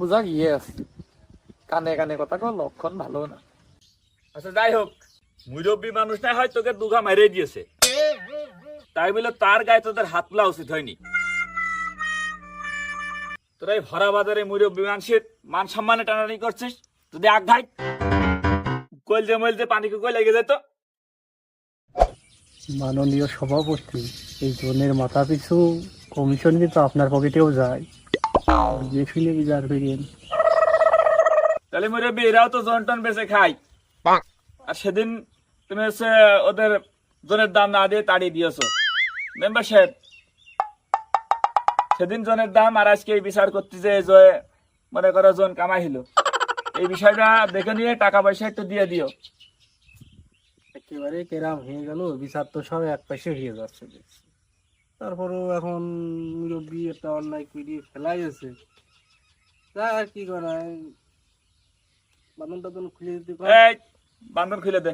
বুঝা গিয়ে আছে? কানে কানে কথা কো লক্ষণ ভালো না। আচ্ছা যাই হোক মুরব্বী মানুষ না হয় তোকে দুঘা মেরে দিয়েছে। তাই বলে তার গায়ে তোদের হাত তোলা উচিত হয়নি। তোরা এই ভরা বাজারে মুরব্বী মানুষের মান সম্মানে টানাটানি করছিস? যদি আঘাত কলজে মলজে পানি কুকো লেগে যেত? মাননীয় সভাপতি এই জনের মাথা পিছু কমিশন কিন্তু আপনার পকেটেও যায়। যে করেন তাহলে এরাও তো জন টন বেঁচে খায় আর সেদিন তুমি হচ্ছে ওদের জনের দাম না দিয়ে তাড়িয়ে দিয়েছ। মেম্বার সাহেব সেদিন জনের দাম আর আজকে এই বিচার করতে যে যে মনে করো জন কামাই হলো এই বিষয়টা দেখে নিয়ে টাকা পয়সা একটু দিয়ে দিও। একেবারে কেরাম হয়ে গেল বিচার তো সব এক পাশে হয়ে যাচ্ছে। দেখছি। তারপরেও এখন মুরব্বী একটা অন্যায় করিয়ে ফেলাই আছে। তা আর কি করা? বান্ধন টাদন খুলে দিতে বান্ধন খুলে দে।